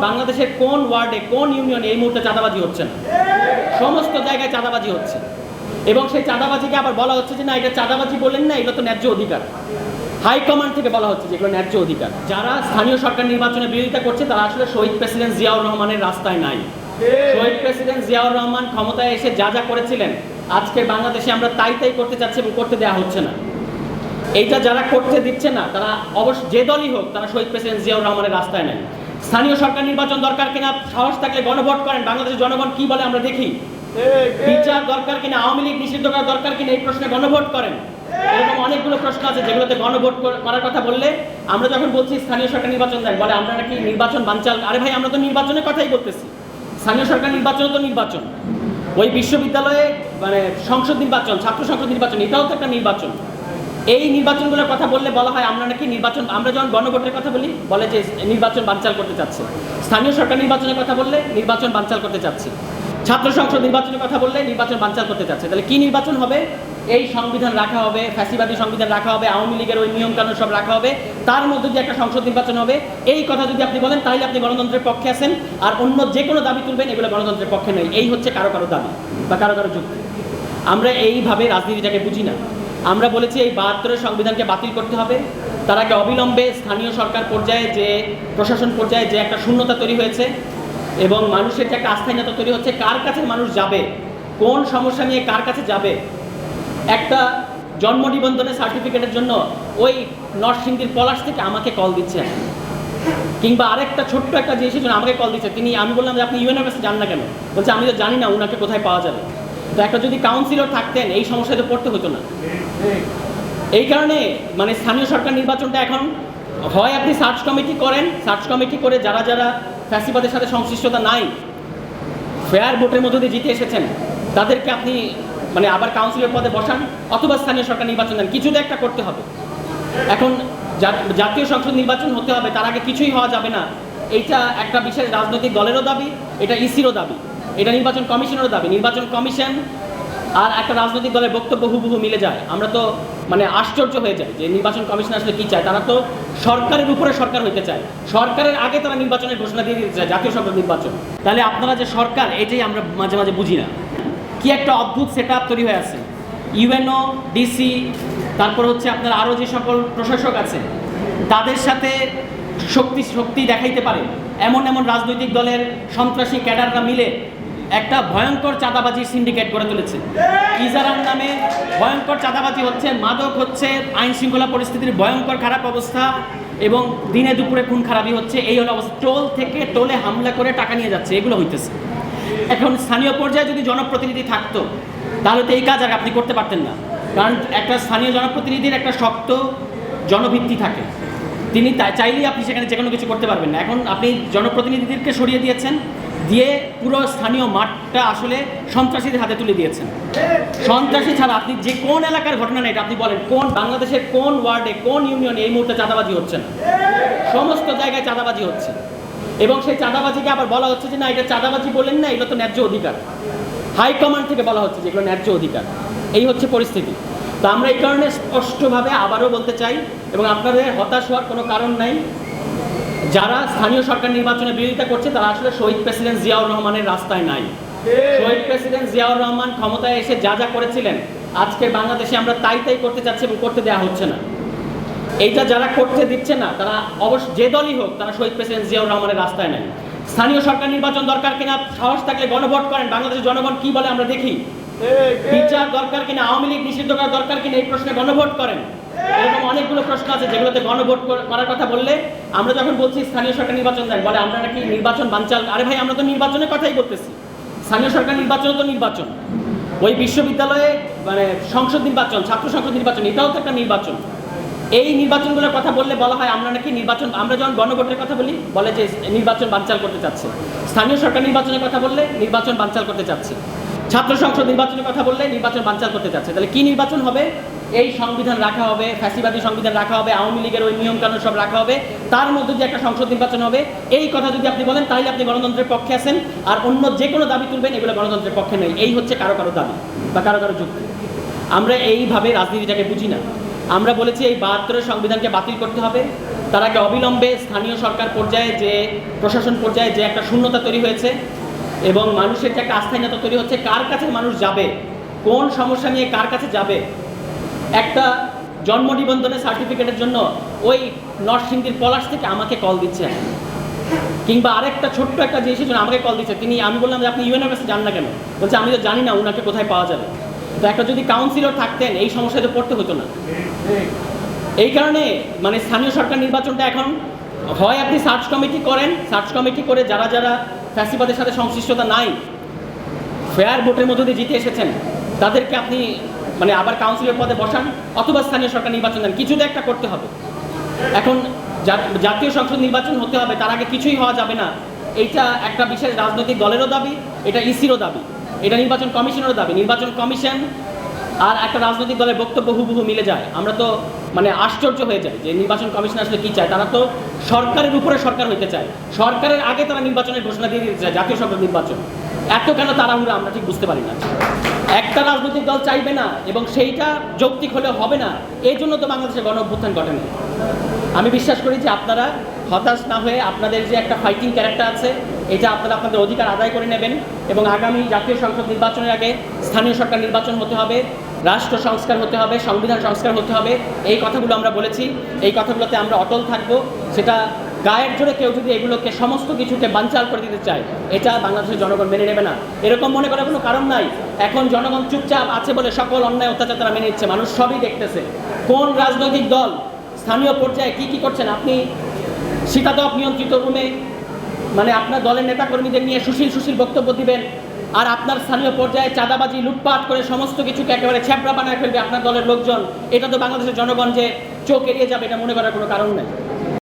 বাংলাদেশের কোন ওয়ার্ডে কোন ইউনিয়নে এই মুহূর্তে চাঁদাবাজি হচ্ছে না? সমস্ত জায়গায় চাঁদাবাজি হচ্ছে। এবং সেই চাঁদাবাজিকে আবার বলা হচ্ছে যে, না, এটা চাঁদাবাজি বলেন না, এগুলো তো ন্যায্য অধিকার। হাইকমান্ড থেকে বলা হচ্ছে যে, এগুলো ন্যায্য অধিকার। যারা স্থানীয় সরকার নির্বাচনে বিরোধিতা করছে, তারা আসলে শহীদ প্রেসিডেন্ট জিয়াউর রহমানের রাস্তায় নাই। শহীদ প্রেসিডেন্ট জিয়াউর রহমান ক্ষমতায় এসে যা যা করেছিলেন, আজকে বাংলাদেশে আমরা তাই তাই করতে চাচ্ছি এবং করতে দেওয়া হচ্ছে না। এইটা যারা করতে দিচ্ছে না, তারা অবশ্য যে দলই হোক, তারা শহীদ প্রেসিডেন্ট জিয়াউর রহমানের রাস্তায় নেই। স্থানীয় সরকার নির্বাচন দরকার কিনা, সাহস থাকলে গণভোট করেন, বাংলাদেশের জনগণ কি বলে আমরা দেখি। বিচার দরকার কিনা, আওয়ামী লীগ নিষিদ্ধ করা দরকার কিনা, এই প্রশ্নে গণভোট করেন। এরকম অনেকগুলো প্রশ্ন আছে যেগুলোতে গণভোট করার কথা বললে আমরা যখন বলছি স্থানীয় সরকার নির্বাচন দেন, বলে আমরা নাকি নির্বাচন বানচাল, আরে ভাই, আমরা তো নির্বাচনের কথাই বলতেছি। স্থানীয় সরকার নির্বাচন তো নির্বাচন। ওই বিশ্ববিদ্যালয়ে মানে সংসদ নির্বাচন, ছাত্র সংসদ নির্বাচন, এটাও তো একটা নির্বাচন। এই নির্বাচনগুলোর কথা বললে বলা হয় আমরা নাকি নির্বাচন, আমরা যখন গণভোটের কথা বলি, বলে যে নির্বাচন বানচাল করতে চাচ্ছে। স্থানীয় সরকার নির্বাচনের কথা বললে নির্বাচন বানচাল করতে চাচ্ছে। ছাত্র সংসদ নির্বাচনের কথা বললে নির্বাচন বানচাল করতে চাচ্ছে। তাহলে কি নির্বাচন হবে? এই সংবিধান রাখা হবে, ফ্যাসিবাদী সংবিধান রাখা হবে, আওয়ামী লীগের ওই নিয়ম কানুন সব রাখা হবে। তার মধ্যে দিয়ে একটা সংসদ নির্বাচন হবে, এই কথা যদি আপনি বলেন, তাহলে আপনি গণতন্ত্রের পক্ষে আছেন। আর অন্য যে কোনো দাবি তুলবেন, এগুলো গণতন্ত্রের পক্ষে নয়। এই হচ্ছে কারও কারও দাবি বা কারও কারও যুক্তি। আমরা এইভাবে রাজনীতিটাকে বুঝি না। আমরা বলেছি এই বাহাত্তরের সংবিধানকে বাতিল করতে হবে। তার আগে অবিলম্বে স্থানীয় সরকার পর্যায়ে যে প্রশাসন পর্যায়ে যে একটা শূন্যতা তৈরি হয়েছে এবং মানুষের যে একটা আস্থাহীনতা তৈরি হচ্ছে, কার কাছে মানুষ যাবে? কোন সমস্যা নিয়ে কার কাছে যাবে? একটা জন্ম নিবন্ধনের সার্টিফিকেটের জন্য ওই নরসিংদীর পলাশ থেকে আমাকে কল দিচ্ছে। কিংবা আরেকটা ছোট্ট একটা জিনিসের জন্য আমাকে কল দিচ্ছে। তিনি, আমি বললাম যে, আপনি ইউএনএর কাছে যান না কেন? বলছে, আমি তো জানি না ওনাকে কোথায় পাওয়া যাবে? তো একটা যদি কাউন্সিলর থাকতেন, এই সমস্যায় তো পড়তে হতো না। এই কারণে মানে স্থানীয় সরকার নির্বাচনটা এখন হয় আপনি সার্চ কমিটি করেন সার্চ কমিটি করে যারা যারা ফ্যাসিবাদের সাথে সংশ্লিষ্টতা নাই ফেয়ার ভোটের মধ্যে দিয়ে জিতে এসেছেন, তাদেরকে আপনি মানে আবার কাউন্সিলর পদে বসান, অথবা স্থানীয় সরকার নির্বাচন দেন। কিছু তো একটা করতে হবে। এখন জাতীয় সংসদ নির্বাচন হতে হবে, তার আগে কিছুই হওয়া যাবে না। এইটা একটা বিশেষ রাজনৈতিক দলেরও দাবি, এটা ইসিরও দাবি। এটা নির্বাচন কমিশনেরও দাবি। নির্বাচন কমিশন আর একটা রাজনৈতিক দলের বক্তব্য হুবহু মিলে যায়। আমরা তো মানে আশ্চর্য হয়ে যায় যে নির্বাচন কমিশন আসলে কি চায়। তারা তো সরকারের উপরে সরকার হইতে চায়। সরকারের আগে তারা নির্বাচনের ঘোষণা দিয়ে দিতে চায়, জাতীয় সংসদ নির্বাচন। তাহলে আপনারা যে সরকার, এটাই আমরা মাঝে মাঝে বুঝি না। কি একটা অদ্ভুত সেট তৈরি হয়ে আছে। ইউএনও ডিসি তারপর হচ্ছে আপনার আরও যে সকল প্রশাসক আছে, তাদের সাথে শক্তি শক্তি দেখাইতে পারে। এমন এমন রাজনৈতিক দলের সন্ত্রাসী ক্যাডাররা মিলে একটা ভয়ঙ্কর চাঁদাবাজির সিন্ডিকেট গড়ে তুলেছে। ইজারার নামে ভয়ঙ্কর চাঁদাবাজি হচ্ছে, মাদক হচ্ছে, আইন শৃঙ্খলা পরিস্থিতির ভয়ঙ্কর খারাপ অবস্থা এবং দিনে দুপুরে খুন খারাপই হচ্ছে। এই হলো অবস্থা। টোল থেকে টোলে হামলা করে টাকা নিয়ে যাচ্ছে, এগুলো হইতেছে। এখন স্থানীয় পর্যায়ে যদি জনপ্রতিনিধি থাকতো, তাহলে তো এই কাজ আর আপনি করতে পারতেন না। কারণ একটা স্থানীয় জনপ্রতিনিধির একটা শক্ত জনভিত্তি থাকে। তিনি চাইলেই আপনি সেখানে যে কোনো কিছু করতে পারবেন না। এখন আপনি জনপ্রতিনিধিদেরকে সরিয়ে দিয়েছেন, দিয়ে পুরো স্থানীয় মাঠটা আসলে সন্ত্রাসীদের হাতে তুলে দিয়েছেন। সন্ত্রাসী ছাড়া আপনি যে কোন এলাকার ঘটনা না, এটা আপনি বলেন, কোন বাংলাদেশের কোন ওয়ার্ডে, কোন ইউনিয়নে এই মুহূর্তে চাঁদাবাজি হচ্ছে না। সমস্ত জায়গায় চাঁদাবাজি হচ্ছে। এবং সেই চাঁদাবাজিকে আবার বলা হচ্ছে যে, না, এটা চাঁদাবাজি বললেন না, এগুলো তো ন্যায্য অধিকার। হাইকমান্ড থেকে বলা হচ্ছে যে, এগুলো ন্যায্য অধিকার। এই হচ্ছে পরিস্থিতি। তো আমরা এই কারণে স্পষ্টভাবে আবারও বলতে চাই এবং আপনাদের হতাশ হওয়ার কোনো কারণ নাই। যারা স্থানীয় সরকার নির্বাচনে বিরোধিতা করছে, তারা আসলে শহীদ প্রেসিডেন্ট জিয়াউর রহমানের রাস্তায় নাই। শহীদ প্রেসিডেন্ট জিয়াউর রহমান ক্ষমতায় এসে যা যা করেছিলেন, আজকে বাংলাদেশে আমরা তাই তাই করতে চাচ্ছি এবং করতে দেওয়া হচ্ছে না। এইটা যারা করতে দিচ্ছে না, তারা অবশ্য যে দলই হোক, তারা শহীদ প্রেসিডেন্ট জিয়াউর রহমানের রাস্তায় নেই। স্থানীয় সরকার নির্বাচন দরকার কিনা, সাহস থাকলে গণভোট করেন, বাংলাদেশের জনগণ কি বলে আমরা দেখি। বিচার দরকার কিনা, আওয়ামী লীগ নিষিদ্ধ করা দরকার কিনা, এই প্রশ্নে গণভোট করেন। এরকম অনেকগুলো প্রশ্ন আছে যেগুলোতে গণভোট করার কথা বললে আমরা যখন বলছি স্থানীয় সরকার নির্বাচন দেন, বলে আমরা নাকি নির্বাচন বানচাল আরে ভাই, আমরা তো নির্বাচনের কথাই বলতেছি। স্থানীয় সরকার নির্বাচন তো নির্বাচন। ওই বিশ্ববিদ্যালয়ে মানে সংসদ নির্বাচন, ছাত্র সংসদ নির্বাচন, এটাও তো একটা নির্বাচন। এই নির্বাচনগুলোর কথা বললে বলা হয় আমরা নাকি নির্বাচন আমরা যখন গণভোটের কথা বলি, বলে যে নির্বাচন বানচাল করতে চাচ্ছে। স্থানীয় সরকার নির্বাচনের কথা বললে নির্বাচন বানচাল করতে চাচ্ছে। ছাত্র সংসদ নির্বাচনের কথা বললে নির্বাচন বানচাল করতে চাচ্ছে তাহলে কি নির্বাচন হবে? এই সংবিধান রাখা হবে, ফ্যাসিবাদী সংবিধান রাখা হবে, আওয়ামী লীগের ওই নিয়ম কানুন সব রাখা হবে। তার মধ্যে দিয়ে একটা সংসদ নির্বাচন হবে। এই কথা যদি আপনি বলেন, তাহলে আপনি গণতন্ত্রের পক্ষে আছেন। আর অন্য যে কোনো দাবি তুলবেন, এগুলো গণতন্ত্রের পক্ষে নেই এই হচ্ছে কারও কারও দাবি বা কারও কারও যুক্তি। আমরা এইভাবে রাজনীতিটাকে বুঝি না। আমরা বলেছি এই বাহাত্তরের সংবিধানকে বাতিল করতে হবে। তার আগে অবিলম্বে স্থানীয় সরকার পর্যায়ে যে প্রশাসন পর্যায়ে যে একটা শূন্যতা তৈরি হয়েছে এবং মানুষের যে একটা আস্থাহীনতা তৈরি হচ্ছে, কার কাছে মানুষ যাবে? কোন সমস্যা নিয়ে কার কাছে যাবে? একটা জন্ম নিবন্ধনের সার্টিফিকেটের জন্য ওই নরসিংদীর পলাশ থেকে আমাকে কল দিচ্ছে কিংবা আরেকটা ছোট্ট একটা জিনিসের জন্য আমাকে কল দিচ্ছে তিনি, আমি বললাম যে, আপনি ইউএনএর কাছে যান না কেন? বলছে, আমি তো জানি না ওনাকে কোথায় পাওয়া যাবে। তো একটা যদি কাউন্সিলর থাকতেন, এই সমস্যায় তো পড়তে হতো না। এই কারণে মানে স্থানীয় সরকার নির্বাচনটা এখন হয়, আপনি সার্চ কমিটি করেন। সার্চ কমিটি করে যারা যারা ফ্যাসিবাদের সাথে সংশ্লিষ্টতা নাই। ফেয়ার ভোটের মধ্যে দিয়ে জিতে এসেছেন। তাদেরকে আপনি মানে আবার কাউন্সিলের পদে বসান অথবা স্থানীয় সরকার নির্বাচন দেন। কিছু তো একটা করতে হবে। এখন জাতীয় সংসদ নির্বাচন হতে হবে, তার আগে কিছুই হওয়া যাবে না। এইটা একটা বিশেষ রাজনৈতিক দলেরও দাবি, এটা ইসিরও দাবি। এটা নির্বাচন কমিশনেরও দাবি। নির্বাচন কমিশন আর একটা রাজনৈতিক দলের বক্তব্য হুবহু মিলে যায়। আমরা তো মানে আশ্চর্য হয়ে যাই যে নির্বাচন কমিশন আসলে কী চায়। তারা তো সরকারের উপরে সরকার হইতে চায়। সরকারের আগে তারা নির্বাচনের ঘোষণা দিয়ে দিতে চায়, জাতীয় সংসদ নির্বাচন। এত কেন তাড়াহুড়া আমরা ঠিক বুঝতে পারি না। একটা রাজনৈতিক দল চাইবে না এবং সেইটা যৌক্তিক হলে হবে না, এই জন্য তো বাংলাদেশে গণ অভ্যুত্থান ঘটেনি। আমি বিশ্বাস করি যে আপনারা হতাশ না হয়ে আপনাদের যে একটা ফাইটিং ক্যারেক্টার আছে, এটা আপনারা আপনাদের অধিকার আদায় করে নেবেন এবং আগামী জাতীয় সংসদ নির্বাচনের আগে স্থানীয় সরকার নির্বাচন হতে হবে। রাষ্ট্র সংস্কার হতে হবে, সংবিধান সংস্কার হতে হবে। এই কথাগুলো আমরা বলেছি। এই কথাগুলোতে আমরা অটল থাকব। সেটা গায়ের জোরে কেউ যদি এগুলোকে সমস্ত কিছুকে বানচাল করে দিতে চায়, এটা বাংলাদেশের জনগণ মেনে নেবে না। এরকম মনে করার কোনো কারণ নাই। এখন জনগণ চুপচাপ আছে বলে সকল অন্যায়, অত্যাচার তারা মেনে নিচ্ছে। মানুষ সবই দেখতেছে। কোন রাজনৈতিক দল স্থানীয় পর্যায়ে কি কি করছেন? আপনি শীতাতপ নিয়ন্ত্রিত রুমে মানে আপনার দলের নেতাকর্মীদের নিয়ে সুশীল সুশীল বক্তব্য দিবেন। আর আপনার স্থানীয় পর্যায়ে চাঁদাবাজি, লুটপাট করে সমস্ত কিছুকে একেবারে ছ্যাপড়া বানায় ফেলবে আপনার দলের লোকজন। এটা তো বাংলাদেশের জনগণ যে চোখ এড়িয়ে যাবে, এটা মনে করার কোনো কারণ নেই।